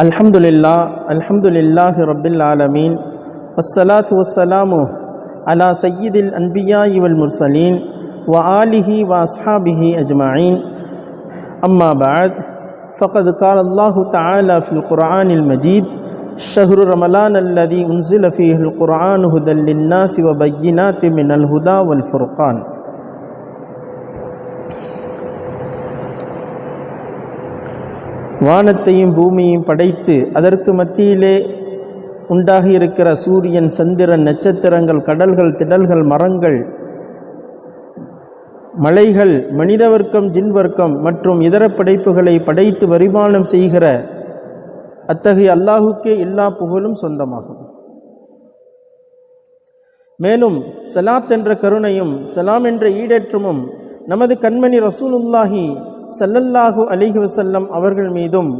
الحمد لله الحمد لله رب العالمين والصلاة والسلام على سيد الأنبياء والمرسلين وآله وأصحابه أجمعين أما بعد فقد قال الله تعالى في القرآن المجيد شهر رمضان الذي أنزل فيه القرآن هدى للناس وبينات من الهدى والفرقان வானத்தையும் பூமியையும் படைத்து அதற்கு மத்தியிலே உண்டாகி இருக்கிற சூரியன் சந்திரன் நட்சத்திரங்கள் கடல்கள் திடல்கள் மரங்கள் மலைகள் மனித வர்க்கம் ஜின் வர்க்கம் மற்றும் இதர படைப்புகளை படைத்து பரிமாணம் செய்கிற அத்தகைய அல்லாஹுக்கே எல்லா புகழும் சொந்தமாகும். மேலும் சலாத் என்ற கருணையும் சலாம் என்ற ஈடேற்றமும் நமது கண்மணி ரசூலுல்லாஹி சல்லல்லாஹு அலிஹி வசல்லம் அவர்கள் மீதும்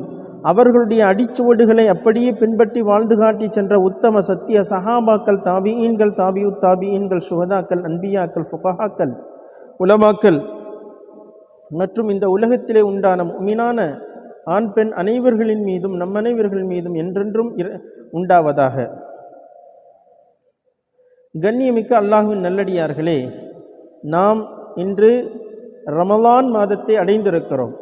அவர்களுடைய அடிச்சுவடுகளை அப்படியே பின்பற்றி வாழ்ந்து காட்டி சென்ற உத்தம சத்திய சஹாபாக்கள் தாபியீன்கள் தாபியு தாபியீன்கள் சுகதாக்கள் அன்பியாக்கள் ஃபுகஹாக்கள் உலமாக்கள் மற்றும் இந்த உலகத்திலே உண்டான மீனான ஆண் பெண் அனைவர்களின் மீதும் நம் அனைவர்கள் மீதும் என்றென்றும் உண்டாவதாக. கண்ணியமிக்க அல்லாஹுவின் நல்லடியார்களே நாம் இன்று ரமலான் மாதத்தை அடைந்திருக்கிறோம்.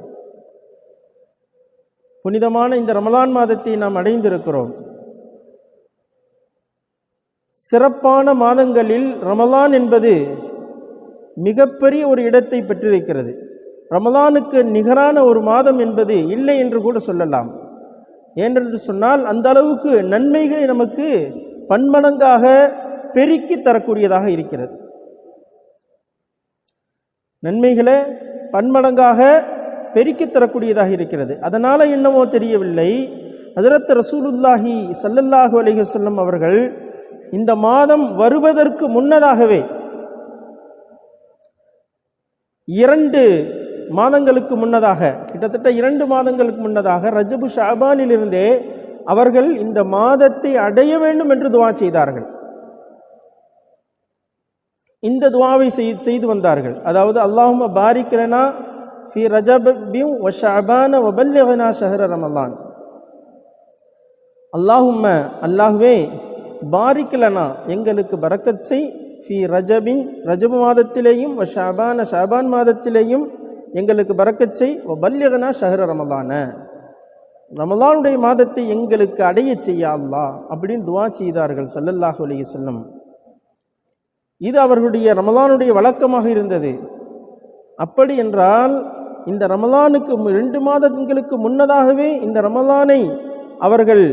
புனிதமான இந்த ரமலான் மாதத்தை நாம் அடைந்திருக்கிறோம். சிறப்பான மாதங்களில் ரமலான் என்பது மிகப்பெரிய ஒரு இடத்தை பெற்றிருக்கிறது. ரமலானுக்கு நிகரான ஒரு மாதம் என்பது இல்லை என்று கூட சொல்லலாம். ஏனென்று சொன்னால் அந்த அளவுக்கு நன்மைகளை நமக்கு பன்மடங்காக பெருக்கி தரக்கூடியதாக இருக்கிறது. நன்மைகளை பன்மடங்காக பெருக்கி தரக்கூடியதாக இருக்கிறது. அதனால் என்னமோ தெரியவில்லை. ஹசரத் ரசூலுல்லாஹி சல்லல்லாஹு அலிஹசல்லம் அவர்கள் இந்த மாதம் வருவதற்கு முன்னதாகவே இரண்டு மாதங்களுக்கு முன்னதாக கிட்டத்தட்ட இரண்டு மாதங்களுக்கு முன்னதாக ரஜபு ஷாபானிலிருந்தே அவர்கள் இந்த மாதத்தை அடைய வேண்டும் என்று துவா செய்தார்கள். இந்த துவாவை செய்து வந்தார்கள். அதாவது அல்லாஹும பாரிக்கிறனா ஃபி ரஜபியும் ஒ ஷபான ஒபல்யவனா ஷஹர ரமலான். அல்லாஹும்ம அல்லாஹுவே பாரிக்கலனா எங்களுக்கு பறக்கச்சை ஃபி ரஜபின் ரஜபு மாதத்திலேயும் ஒ ஷாபான ஷாபான் மாதத்திலேயும் எங்களுக்கு பறக்கச்சை செய். ஒ பல்யகனா ஷஹர ரமலான. ரமலானுடைய மாதத்தை எங்களுக்கு அடைய செய்ய அல்லா அப்படின்னு துவா செய்தார்கள் சல்லல்லாஹு அலைஹி செல்லம் இது அவர்களுடைய ரமலானுடைய வழக்கமாக இருந்தது. அப்படி என்றால் இந்த ரமலானுக்கு ரெண்டு மாதங்களுக்கு முன்னதாகவே இந்த ரமலானை அவர்கள்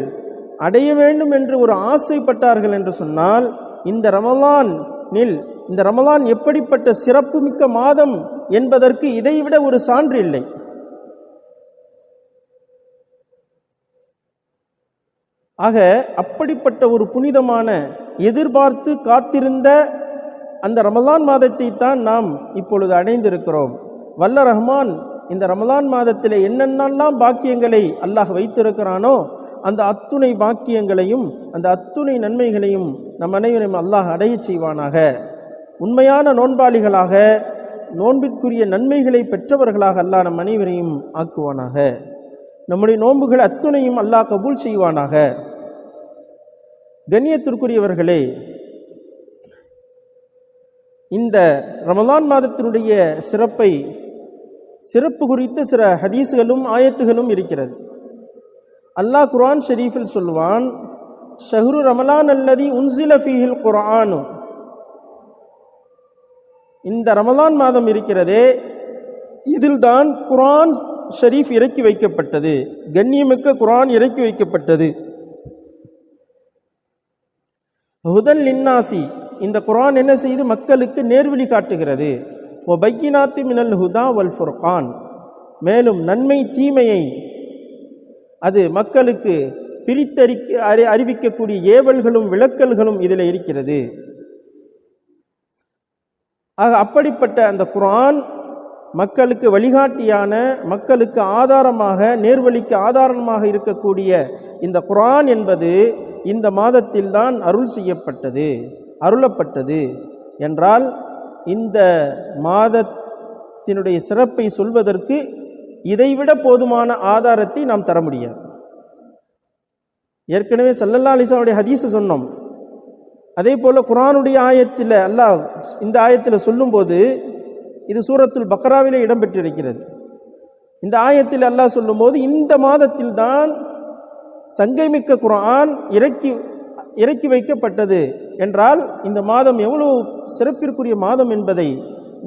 அடைய வேண்டும் என்று ஒரு ஆசைப்பட்டார்கள் என்று சொன்னால் இந்த ரமலானில் இந்த ரமலான் எப்படிப்பட்ட சிறப்புமிக்க மாதம் என்பதற்கு இதைவிட ஒரு சான்று இல்லை. ஆக அப்படிப்பட்ட ஒரு புனிதமான எதிர்பார்த்து காத்திருந்த அந்த ரமலான் மாதத்தை தான் நாம் இப்பொழுது அடைந்திருக்கிறோம். வல்ல ரஹ்மான் இந்த ரமலான் மாதத்தில் என்னென்னலாம் பாக்கியங்களை அல்லாஹ் வைத்திருக்கிறானோ அந்த அத்துணை பாக்கியங்களையும் அந்த அத்துணை நன்மைகளையும் நம் அனைவரையும் அல்லாஹ் அடைய செய்வானாக. உண்மையான நோன்பாளிகளாக நோன்பிற்குரிய நன்மைகளை பெற்றவர்களாக அல்லாஹ் நம் அனைவரையும் ஆக்குவானாக. நம்முடைய நோன்புகள் அத்துணையும் அல்லாஹ் கபூல் செய்வானாக. கண்ணியத்திற்குரியவர்களே இந்த ரமலான் மாதத்தினுடைய சிறப்பை சிறப்பு குறித்த சில ஹதீஸுகளும் ஆயத்துகளும் இருக்கிறது. அல்லாஹ் குரான் ஷெரீஃபில் சொல்வான் ஷஹ்ரு ரமலான் அல்லதி உன்சில ஃபீஹில் குரானு இந்த ரமலான் மாதம் இருக்கிறதே இதில்தான் குரான் ஷரீஃப் இறக்கி வைக்கப்பட்டது கண்ணியமிக்க குரான் இறக்கி வைக்கப்பட்டது. ஹுதல் லின்னாசி இந்த குரான் என்ன செய்து மக்களுக்கு நேர்வழி காட்டுகிறது? ஓ பைக்கினாத்தி மினல் ஹுதா வல் ஃபுர்கான். மேலும் நன்மை தீமையை அது மக்களுக்கு பிரித்தறிக்க அறி அறிவிக்கக்கூடிய ஏவல்களும் விளக்கல்களும் இதில் இருக்கிறது. ஆக அப்படிப்பட்ட அந்த குரான் மக்களுக்கு வழிகாட்டியான மக்களுக்கு ஆதாரமாக நேர்வழிக்கு ஆதாரமாக இருக்கக்கூடிய இந்த குரான் என்பது இந்த மாதத்தில்தான் அருள் செய்யப்பட்டது. அருளப்பட்டது. என்றால் இந்த மாதத்தினுடைய சிறப்பை சொல்வதற்கு இதைவிட போதுமான ஆதாரத்தை நாம் தர முடியாது. ஏற்கனவே சல்லல்லா அலிசாவுடைய ஹதீஸை சொன்னோம். அதே போல் குரானுடைய ஆயத்தில் அல்லாஹ் இந்த ஆயத்தில் சொல்லும்போது இது சூரத்துல் பக்ராவிலே இடம்பெற்றிருக்கிறது. இந்த ஆயத்தில் அல்லாஹ் சொல்லும்போது இந்த மாதத்தில் தான் சங்கைமிக்க குரான் இறக்கி இறக்கி வைக்கப்பட்டது. என்றால் இந்த மாதம் எவ்வளவு சிறப்பிற்குரிய மாதம் என்பதை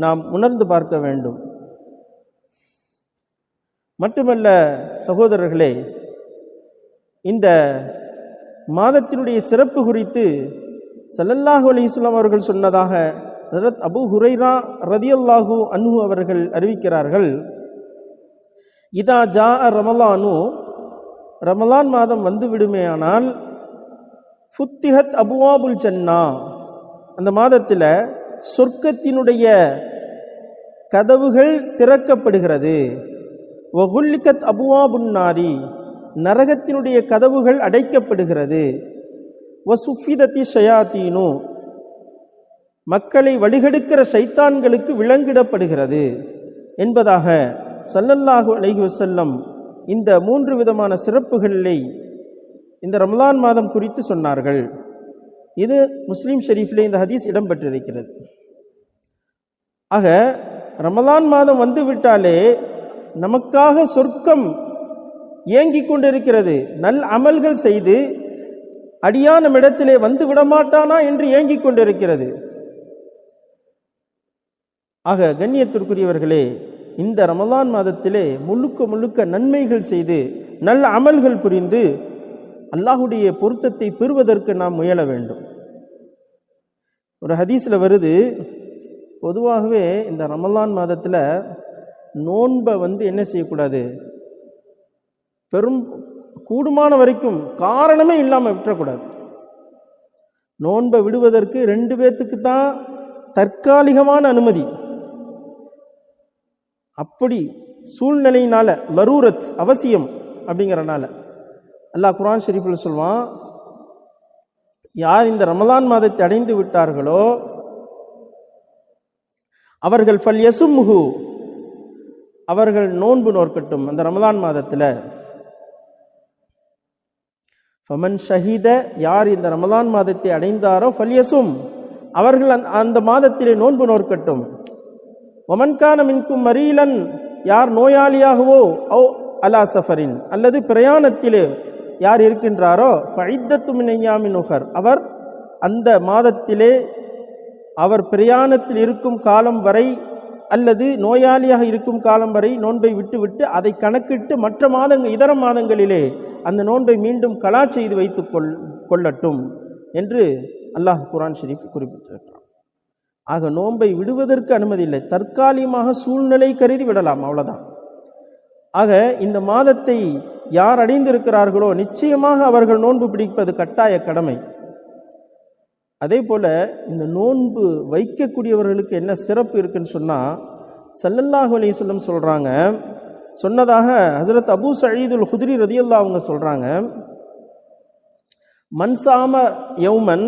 நாம் உணர்ந்து பார்க்க வேண்டும். மட்டுமல்ல சகோதரர்களே இந்த மாதத்தினுடைய சிறப்பு குறித்து சல்லல்லாஹு அலிஸ்லாம் அவர்கள் சொன்னதாக ஹசரத் அபு ஹுரைரா ரதியல்லாஹு அன்ஹு அவர்கள் அறிவிக்கிறார்கள். இதா ஜா ரமலானு ரமலான் மாதம் வந்துவிடுமே ஆனால் ஃபுத்திஹத் அபுவாபுல் ஜன்னா. அந்த மாதத்தில் சொர்க்கத்தினுடைய கதவுகள் திறக்கப்படுகிறது. வகுல்லிகத் அபுவாபுன் நாரி நரகத்தினுடைய கதவுகள் அடைக்கப்படுகிறது. வசுஃபிதத்தி ஷயாத்தீனு மக்களை வழிகெடுக்கிற சைத்தான்களுக்கு விலங்கிடப்படுகிறது. என்பதாக சல்லல்லாஹு அலைஹி வசல்லம் இந்த மூன்று விதமான சிறப்புகளை இந்த ரமலான் மாதம் குறித்து சொன்னார்கள். இது முஸ்லீம் ஷெரீஃபில் இந்த ஹதீஸ் இடம்பெற்றிருக்கிறது. ஆக ரமலான் மாதம் வந்துவிட்டாலே நமக்காக சொர்க்கம் ஏங்கிக் கொண்டிருக்கிறது. நல் அமல்கள் செய்து அடியான இடத்திலே வந்து விடமாட்டானா என்று ஏங்கிக் கொண்டிருக்கிறது. ஆக கண்ணியத்திற்குரியவர்களே இந்த ரமலான் மாதத்திலே முழுக்க முழுக்க நன்மைகள் செய்து நல்ல அமல்கள் புரிந்து அல்லாஹுடைய பொருத்தத்தை பெறுவதற்கு நாம் முயல வேண்டும். ஒரு ஹதீஸில் வருது பொதுவாகவே இந்த ரமலான் மாதத்தில் நோன்பை வந்து என்ன செய்யக்கூடாது? பெரும் கூடுமான வரைக்கும் காரணமே இல்லாமல் விட்டுறக்கூடாது. நோன்பை விடுவதற்கு ரெண்டு பேர்த்துக்கு தான் தற்காலிகமான அனுமதி. அப்படி சூழ்நிலையினால் லரூரத் அவசியம் அப்படிங்கிறனால. அல்லாஹ் குரான் ஷெரீஃபில் சொல்வான் யார் இந்த ரமலான் மாதத்தை அடைந்து விட்டார்களோ அவர்கள் ஃபல் யசுமுஹு அவர்கள் நோன்பு நோக்கட்டும் அந்த ரமலான் மாதத்தில். ஃபமன் ஷஹீத யார் இந்த ரமலான் மாதத்தை அடைந்தாரோ ஃபல்யசும் அவர்கள் அந்த அந்த மாதத்திலே நோன்பு நோக்கட்டும் ஒமன்கான மின்கும் மரீலன் யார் நோயாளியாகவோ ஓ அலா சஃபரின் அல்லது பிரயாணத்திலே யார் இருக்கின்றாரோ ஃபைத்தத்து மினையாமின் உகர். அவர் அந்த மாதத்திலே அவர் பிரயாணத்தில் இருக்கும் காலம் வரை அல்லது நோயாளியாக இருக்கும் காலம் வரை நோன்பை விட்டுவிட்டு அதை கணக்கிட்டு மற்ற மாதங்கள் இதர மாதங்களிலே அந்த நோன்பை மீண்டும் கலா செய்து வைத்து கொள் கொள்ளட்டும் என்று அல்லாஹ் குரான் ஷெரீஃப் குறிப்பிட்டிருக்கிறார் ஆக நோன்பை விடுவதற்கு அனுமதி இல்லை. தற்காலிகமாக சூழ்நிலை கருதி விடலாம். அவ்வளோதான் ஆக இந்த மாதத்தை யார் அடைந்திருக்கிறார்களோ நிச்சயமாக அவர்கள் நோன்பு பிடிப்பது கட்டாய கடமை. அதே போல் இந்த நோன்பு வைக்கக்கூடியவர்களுக்கு என்ன சிறப்பு இருக்குன்னு சொன்னால் சல்லல்லாஹு அலி சொல்லம் சொல்கிறாங்க சொன்னதாக ஹசரத் அபு சயீதுல் ஹுதிரி ரதியல்லா அவங்க சொல்கிறாங்க மன்சாம யௌமன்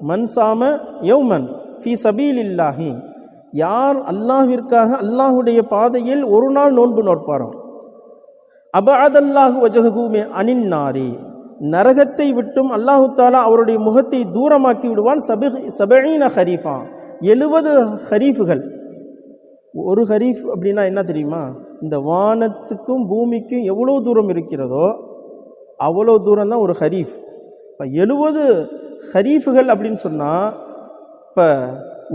மன்சாம யௌமன் ஃபி சபீல் இல்லாஹி யார் அல்லாஹிற்காக அல்லாஹுடைய பாதையில் ஒரு நாள் நோன்பு நோட்பாரோ அபஅதல்லாஹு வஜகுமே அனின்னாரி நரகத்தை விட்டும் அல்லாஹு தாலா அவருடைய முகத்தை தூரமாக்கி விடுவான் சபி சபீன ஹரீஃபா. எழுபது ஹரீஃபுகள். ஒரு ஹரீஃப் அப்படின்னா என்ன தெரியுமா? இந்த வானத்துக்கும் பூமிக்கும் எவ்வளோ தூரம் இருக்கிறதோ அவ்வளோ தூரம் தான் ஒரு ஹரீஃப். இப்போ எழுபது ஹரீஃபுகள் அப்படின்னு சொன்னால் இப்போ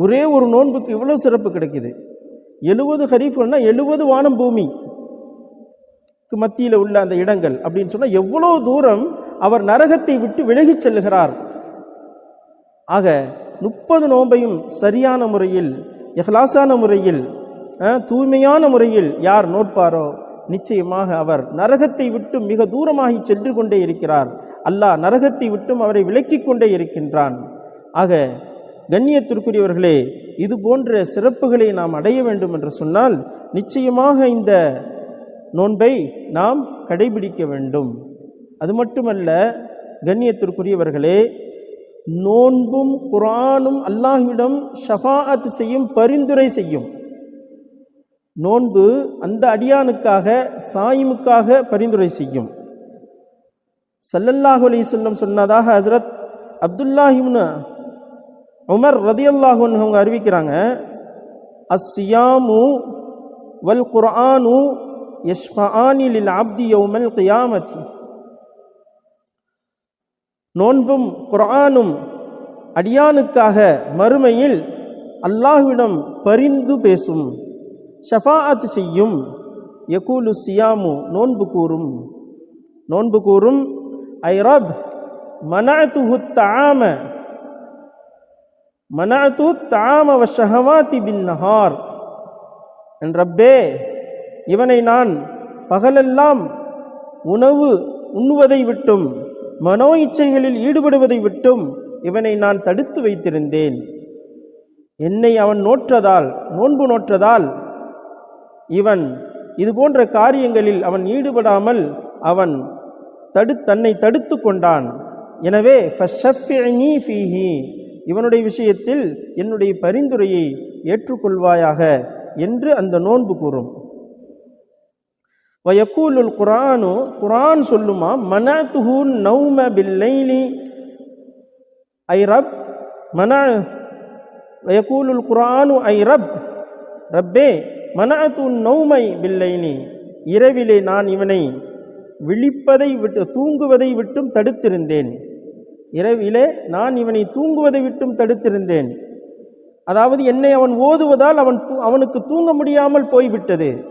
ஒரே ஒரு நோன்புக்கு இவ்வளோ சிறப்பு கிடைக்குது. எழுபது ஹரீஃபுகள்னால் எழுபது வானம் பூமி. மத்தியில் உள்ள அந்த இடங்கள் அப்படின்னு சொன்னால் எவ்வளோ தூரம் அவர் நரகத்தை விட்டு விலகிச் செல்லுகிறார். ஆக முப்பது நோன்பையும் சரியான முறையில் எஹ்லாசான முறையில் தூய்மையான முறையில் யார் நோட்பாரோ? நிச்சயமாக அவர் நரகத்தை விட்டு மிக தூரமாகி சென்று கொண்டே இருக்கிறார். அல்லாஹ் நரகத்தை விட்டும் அவரை விலக்கி கொண்டே இருக்கின்றான். ஆக கண்ணியத்திற்குரியவர்களே இது போன்ற சிறப்புகளை நாம் அடைய வேண்டும் என்று சொன்னால் நிச்சயமாக இந்த நோன்பை நாம் கடைபிடிக்க வேண்டும். அது மட்டுமல்ல கண்ணியத்திற்குரியவர்களே நோன்பும் குரானும் அல்லாஹ்விடம் ஷஃபாஅத் செய்யும் பரிந்துரை செய்யும். நோன்பு அந்த அடியானுக்காக சாயிமுக்காக பரிந்துரை செய்யும். சல்லல்லாஹு அலி சொல்லம் சொன்னதாக ஹஸ்ரத் அப்துல்லாஹிம்னு உமர் ரதியல்லாஹுன்னு அவங்க அறிவிக்கிறாங்க அஸ்ஸியாமு வல் குர்ஆனு யஷ்ஃபஆனி அப்தி யௌமல் நோன்பும் குரானும் அடியானுக்காக மறுமையில் அல்லாஹ்விடம் பரிந்து பேசும் ஷஃபாத் செய்யும் யகூலு சியாமு நோன்பு கூறும். நோன்பு கூறும் ஐ ரப் மனஅத்துஹு தாம மனஅத்து தஆம வ பின் நஹார் என் ரப்பே இவனை நான் பகலெல்லாம் உணவு உண்ணுவதை விட்டும் மனோ இச்சைகளில் ஈடுபடுவதை விட்டும் இவனை நான் தடுத்து வைத்திருந்தேன். என்னை அவன் நோற்றதால் நோன்பு நோற்றதால் இவன் இது போன்ற காரியங்களில் அவன் ஈடுபடாமல் அவன் தடு தன்னை தடுத்து கொண்டான். எனவே ஃபீஹி இவனுடைய விஷயத்தில் என்னுடைய பரிந்துரையை ஏற்றுக்கொள்வாயாக என்று அந்த நோன்பு கூறும். வயக்கூலுல் குரானு குரான் சொல்லுமா மனத்துஹு நௌம பில்லைலி. ஐ ரப் மன வயக்கூலுல் குரானு ஐ ரப் ரப்பே மனத்து நௌமை பில்லைனி இரவிலே நான் இவனை விழிப்பதை விட்டு தூங்குவதை விட்டும் தடுத்திருந்தேன். இரவிலே நான் இவனை தூங்குவதை விட்டும் தடுத்திருந்தேன். அதாவது என்னை அவன் ஓதுவதால் அவன் தூ- அவனுக்கு தூங்க முடியாமல் போய்விட்டது.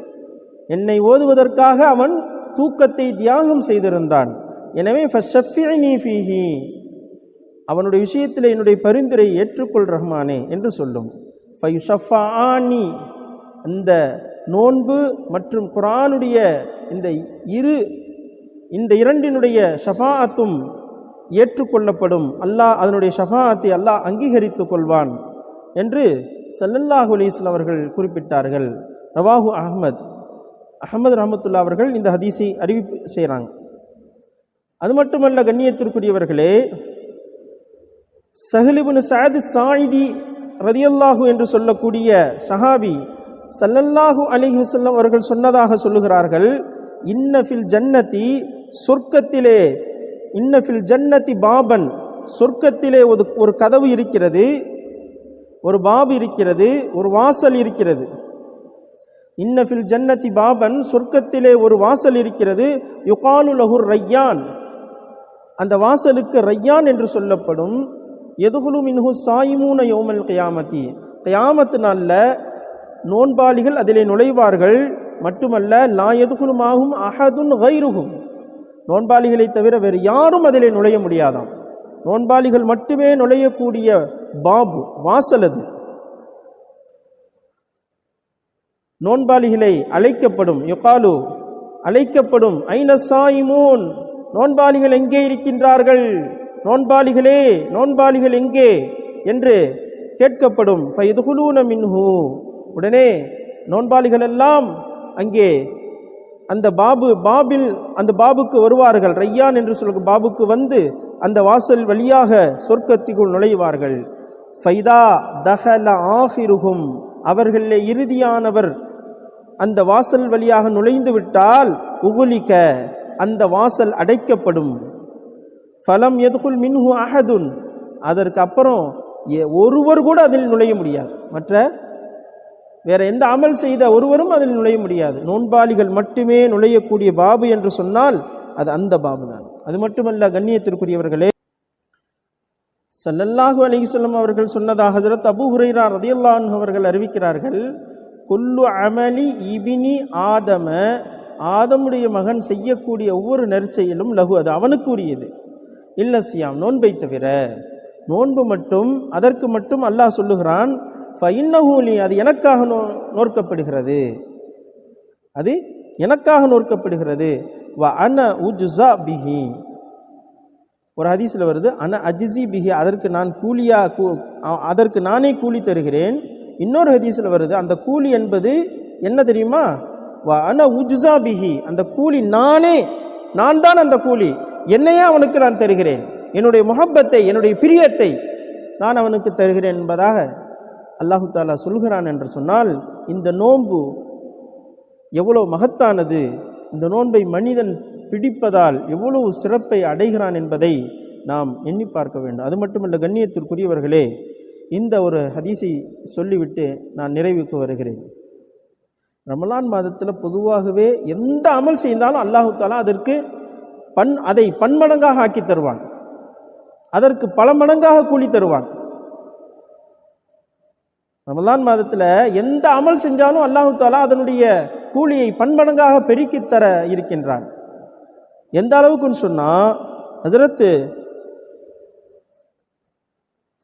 என்னை ஓதுவதற்காக அவன் தூக்கத்தை தியாகம் செய்திருந்தான். எனவே ஃபஷஃபிஅனி ஃபீஹி. அவனுடைய விஷயத்தில் என்னுடைய பரிந்துரை ஏற்றுக்கொள் ரஹ்மானே என்று சொல்லும். ஃபயுஷஃபானி அந்த நோன்பு மற்றும் குரானுடைய இந்த இரு இந்த இரண்டினுடைய ஷஃபாஅத்தும் ஏற்றுக்கொள்ளப்படும். அல்லாஹ் அதனுடைய ஷஃபாஅத்தை அல்லாஹ் அங்கீகரித்து கொள்வான் என்று சல்லல்லாஹு அலிஸ்லாம் அவர்கள் குறிப்பிட்டார்கள். ரவாஹு அஹ்மத். அகமது ரஹமத்துல்லா அவர்கள் இந்த ஹதீஸை அறிவிப்பு செய்கிறாங்க. அது மட்டுமல்ல கண்ணியத்திற்குரியவர்களே சஹலிபுன் சாது சாயிதி ரதியல்லாஹு என்று சொல்லக்கூடிய சஹாபி சல்லல்லாஹு அலைஹி வஸல்லம் அவர்கள் சொன்னதாக சொல்லுகிறார்கள் இன்னஃபில் ஜன்னதி சொர்க்கத்திலே இன்னஃபில் ஜன்னதி பாபன் சொர்க்கத்திலே ஒரு ஒரு கதவு இருக்கிறது ஒரு பாபு இருக்கிறது ஒரு வாசல் இருக்கிறது. இன்னஃபில் ஜன்னதி பாபன் சொர்க்கத்திலே ஒரு வாசல் இருக்கிறது. யுகாலு லஹுர் ரையான் அந்த வாசலுக்கு ரையான் என்று சொல்லப்படும். எதுகுலு மின்ஹு சாயிமூன யோமல் கயாமதி கயாமத்து நாளில் நோன்பாளிகள் அதிலே நுழைவார்கள். மட்டுமல்ல லா எதுகுலுமாகும் அஹதுன் கைருகும் நோன்பாளிகளை தவிர வேறு யாரும் அதிலே நுழைய முடியாதாம். நோன்பாளிகள் மட்டுமே நுழையக்கூடிய பாபு வாசல் அது. நோன்பாளிகளை அழைக்கப்படும் யுகாலு அழைக்கப்படும் ஐனசாயிமூன் நோன்பாளிகள் எங்கே இருக்கின்றார்கள்? நோன்பாளிகளே நோன்பாளிகள் எங்கே? என்று கேட்கப்படும் ஃபைதுகுலூன மின்ஹூ. உடனே நோன்பாளிகள் எல்லாம் அங்கே அந்த பாபு பாபில் அந்த பாபுக்கு வருவார்கள். ரையான் என்று சொல்லும் பாபுக்கு வந்து அந்த வாசல் வழியாக சொர்க்கத்திற்குள் நுழைவார்கள். ஃபைதா தஹல ஆஃபிருகும் அவர்களிலே இறுதியானவர் அந்த வாசல் வழியாக நுழைந்து விட்டால் உகுலிக்க அந்த வாசல் அடைக்கப்படும். ஃபலம் எதுகுல் மின்ஹு அஹதுன். அதற்கு அப்புறம் ஒருவர் கூட அதில் நுழைய முடியாது. மற்ற வேற எந்த அமல் செய்த ஒருவரும் அதில் நுழைய முடியாது. நோன்பாளிகள் மட்டுமே நுழையக்கூடிய பாபு என்று சொன்னால் அது அந்த பாபு தான் அது மட்டுமல்ல கண்ணியத்திற்குரியவர்களே சல்லல்லாஹு அலிசல்லம் அவர்கள் சொன்னதாக ஹசரத் அபு ஹுரைரா ரதியுல்லான் அவர்கள் அறிவிக்கிறார்கள் குல்லு அமலி இபினி ஆதம. ஆதமுடைய மகன் செய்யக்கூடிய ஒவ்வொரு நெற்செயலும் லகு அது அவனுக்கு உரியது சியாம் நோன்பை தவிர. நோன்பு மட்டும் அதற்கு மட்டும் அல்லாஹ் சொல்லுகிறான் ஃபைன்னஹூலி அது எனக்காக நோ நோற்கப்படுகிறது. அது எனக்காக நோற்கப்படுகிறது. வ அன உஜுசா பிஹி. ஒரு ஹதீஸில் வருது அன அஜிசி பிஹி அதற்கு நான் கூலியா கூ அதற்கு நானே கூலி தருகிறேன். இன்னொரு ஹதீஸில் வருது அந்த கூலி என்பது என்ன தெரியுமா? வா அன உஜ்ஸா பிஹி அந்த கூலி நானே நான் தான் அந்த கூலி என்னையே அவனுக்கு நான் தருகிறேன். என்னுடைய முகப்பத்தை என்னுடைய பிரியத்தை நான் அவனுக்கு தருகிறேன் என்பதாக அல்லாஹு தாலா சொல்கிறான் என்று சொன்னால் இந்த நோன்பு எவ்வளோ மகத்தானது. இந்த நோன்பை மனிதன் பிடிப்பதால் எவ்வளவு சிறப்பை அடைகிறான் என்பதை நாம் எண்ணி பார்க்க வேண்டும். அது மட்டுமல்ல கண்ணியத்திற்குரியவர்களே இந்த ஒரு ஹதீஸை சொல்லிவிட்டு நான் நிறைவுக்கு வருகிறேன். ரமலான் மாதத்தில் பொதுவாகவே எந்த அமல் செய்தாலும் அல்லாஹு தாலா அதற்கு பன் அதை பன்மடங்காக ஆக்கி தருவான். அதற்கு பல மடங்காக கூலி தருவான். ரமலான் மாதத்தில் எந்த அமல் செஞ்சாலும் அல்லாஹு தாலா அதனுடைய கூலியை பன்மடங்காக பெருக்கித் தர இருக்கின்றான். எந்த அளவுக்குன்னு சொன்னால் அதிரத்து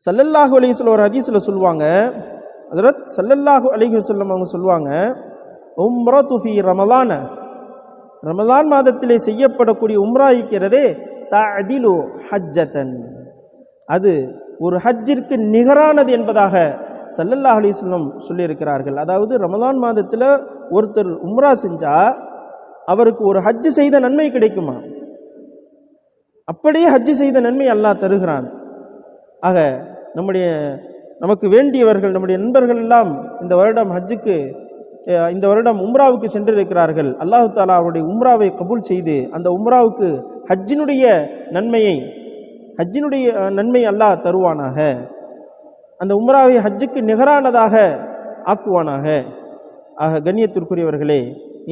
சல்லல்லாஹு அலைஹிஸ்ஸலாம் ஒரு ஹதீஸில் சொல்லுவாங்க. அதிரத் சல்லல்லாஹு அலைஹி அவங்க சொல்லுவாங்க உம்ரா துஃபி ரமலான. ரமலான் மாதத்திலே செய்யப்படக்கூடிய உம்ரா இருக்கிறதே தஅதிலு ஹஜ்ஜத்தன் அது ஒரு ஹஜ்ஜிற்கு நிகரானது என்பதாக சல்லல்லாஹ் அலிஸ்லம் சொல்லியிருக்கிறார்கள். அதாவது ரமலான் மாதத்தில் ஒருத்தர் உம்ரா செஞ்சால் அவருக்கு ஒரு ஹஜ்ஜு செய்த நன்மை கிடைக்குமா? அப்படியே ஹஜ்ஜு செய்த நன்மை அல்லாஹ் தருகிறான். ஆக நம்முடைய நமக்கு வேண்டியவர்கள் நம்முடைய நண்பர்கள் எல்லாம் இந்த வருடம் ஹஜ்ஜுக்கு இந்த வருடம் உம்ராவுக்கு சென்றிருக்கிறார்கள். அல்லாஹு தாலா அவருடைய உம்ராவை கபூல் செய்து அந்த உம்ராவுக்கு ஹஜ்ஜினுடைய நன்மையை ஹஜ்ஜினுடைய நன்மை அல்லாஹ் தருவானாக. அந்த உம்ராவை ஹஜ்ஜுக்கு நிகரானதாக ஆக்குவானாக. ஆக கண்ணியத்திற்குரியவர்களே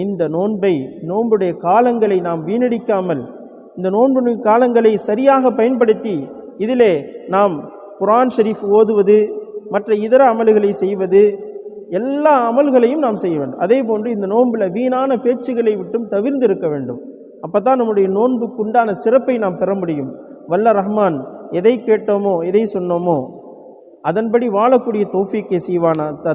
இந்த நோன்பை நோன்புடைய காலங்களை நாம் வீணடிக்காமல் இந்த நோன்புடைய காலங்களை சரியாக பயன்படுத்தி இதிலே நாம் குரான் ஷெரீஃப் ஓதுவது மற்ற இதர அமல்களை செய்வது எல்லா அமல்களையும் நாம் செய்ய வேண்டும். அதே போன்று இந்த நோன்பில் வீணான பேச்சுகளை விட்டும் தவிர்ந்து இருக்க வேண்டும். அப்போ தான் நம்முடைய நோன்புக்கு உண்டான சிறப்பை நாம் பெற முடியும். வல்ல ரஹ்மான் எதை கேட்டோமோ எதை சொன்னோமோ அதன்படி வாழக்கூடிய தோஃபிக்கை செய்வானா த